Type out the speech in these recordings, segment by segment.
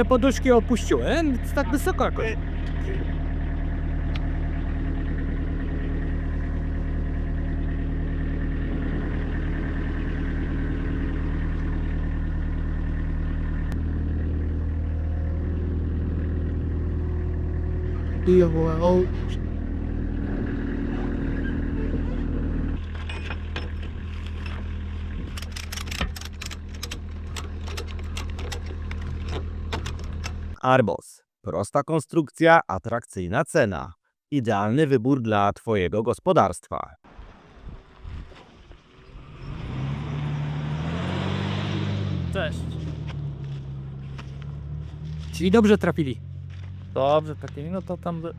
te poduszki opuściłem, więc tak wysoko jakoś. Arbos. Prosta konstrukcja, atrakcyjna cena. Idealny wybór dla Twojego gospodarstwa. Cześć. Czyli dobrze trafili. Dobrze, takie, no to tam... by-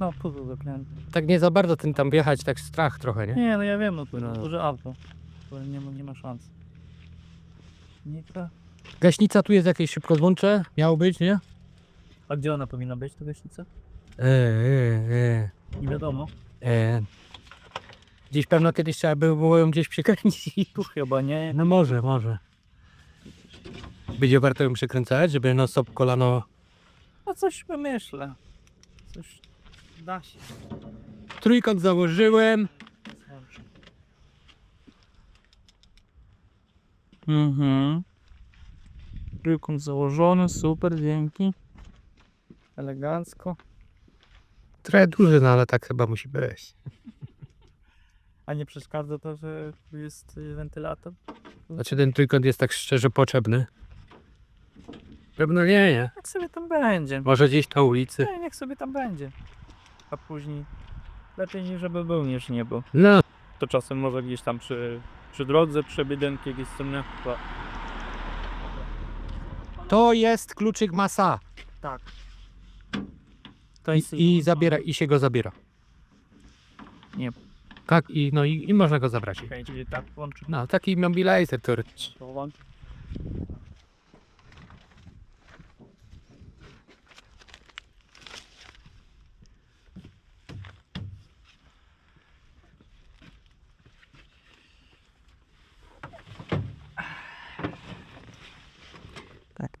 No, puzzle zaklęty. Tak nie za bardzo tym tam wjechać, tak strach trochę, nie? Nie, no ja wiem, no to No. duże auto. To nie ma, nie ma szans. Nie tra... Gaśnica tu jest jakieś szybko złącze, miało być, nie? A gdzie ona powinna być, ta gaśnica? E, e, Nie wiadomo. e. Gdzieś pewno kiedyś trzeba by było ją gdzieś przykręcić. Tu chyba nie. No może, może. Będzie warto ją przykręcać, żeby na stop kolano... No coś wymyślę. Coś da się. Trójkąt założyłem. Mhm. Trójkąt założony, super, dzięki. Elegancko. Trochę duży, no ale tak chyba musi być. A nie przeszkadza to, że tu jest y, wentylator? Znaczy ten trójkąt jest tak szczerze potrzebny. Pewno nie, nie. Jak sobie tam będzie. Może gdzieś na ulicy. Nie, niech sobie tam będzie. A później lepiej niż żeby był, niż nie był. No, To czasem może gdzieś tam przy, przy drodze, przy budynku jakieś nie? To, jest kluczyk masa. tak. To I, jest i zabiera, i się go zabiera. Nie. Tak, i, no i, i można go zabrać. Czyli tak łączy. No, taki mobilizer teoretycznie. To.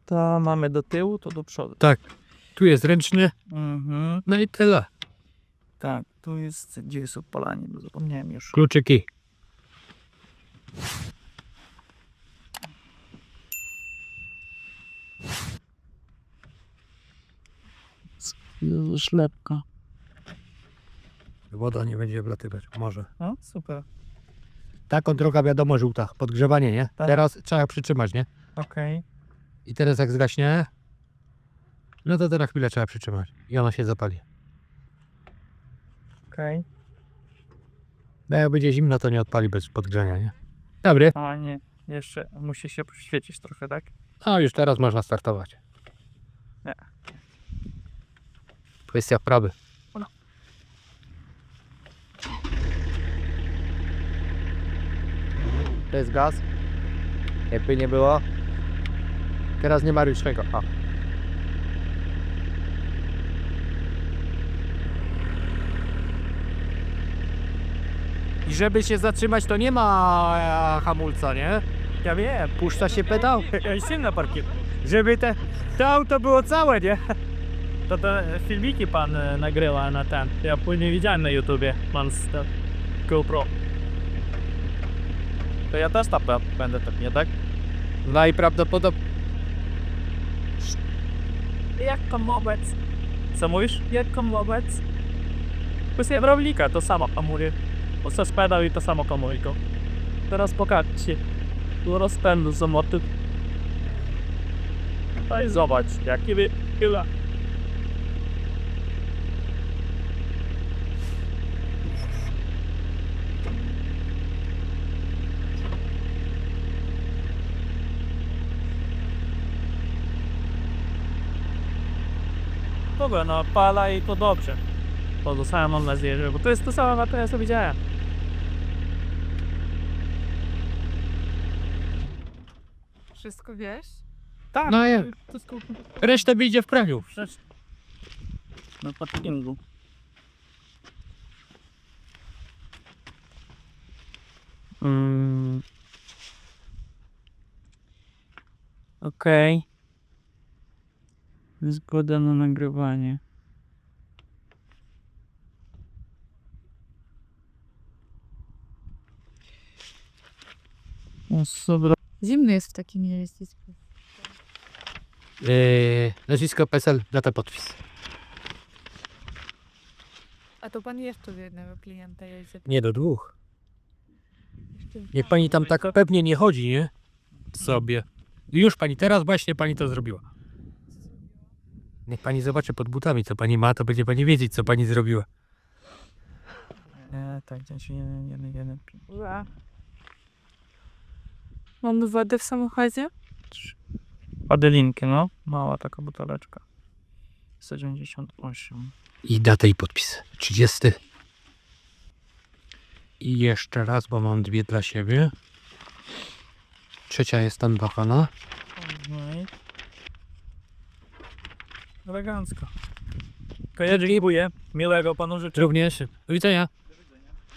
To mamy do tyłu, to do przodu. Tak. Tu jest ręczny, Mhm. no i tyle. Tak, tu jest, gdzie jest opalanie, bo zapomniałem już. Kluczyki. Szlepka. Woda nie będzie wlatywać, może. No, super. Taką droga wiadomo żółta, podgrzewanie, nie? Tak. Teraz trzeba przytrzymać, nie? Okej. I teraz jak zgaśnie, no to teraz chwilę trzeba przytrzymać i ona się zapali. Okej. No jak będzie zimno, to nie odpali bez podgrzania, nie? Dobry. A nie, jeszcze musi się poświecić trochę, tak? A już teraz można startować. Nie. Kwestia wprawy. No. To jest gaz. Jakby nie było. Teraz nie ma ręcznego. A. I żeby się zatrzymać, to nie ma e, hamulca, nie? Ja wiem. Puszcza się pedał. Ja jestem na parkiet. Żeby te, to auto było całe, nie? To te filmiki pan e, nagrywa na ten. Ja później widziałem na YouTubie. Pan z te GoPro. To ja też tak będę tak, nie tak? Najprawdopodobniej. Jak tam wobec? Co mówisz? Jak tam wobec? Kwestia hydraulika, to samo hamuje. Bo se spedał i to samo hamujko. Teraz pokażcie. Tu rozpędu samoty. No i zobacz, jaki by chyba. Ogóle no pala i to dobrze. Pozostałem mam nadzieję, że bo to jest to samo ja sobie widziałem. Wszystko wiesz? Tak, No ja- to jest wyjdzie w praniu. rzecz. Na parkingu. Mm. Okej. Zgoda na nagrywanie. O, dobra. Zimny jest w takim jeździsku. Yy, nazwisko PESEL, data podpis. A to pan jeszcze do jednego klienta jeździ. Nie do dwóch. Niech pani tam tak pewnie nie chodzi, nie? Sobie. Już pani, teraz właśnie pani to zrobiła. Niech pani zobaczy pod butami, co pani ma, to będzie pani wiedzieć, co pani zrobiła. Nie, tak, gdzieś jeden, jeden, jeden. Ła. Mamy wodę w samochodzie? Adelinki, no. Mała taka buteleczka. 198. I datę i podpis. 30. I jeszcze raz, bo mam dwie dla siebie. Trzecia jest tam i... Elegancko. To ja. Miłego panu życzę. Również. Do widzenia.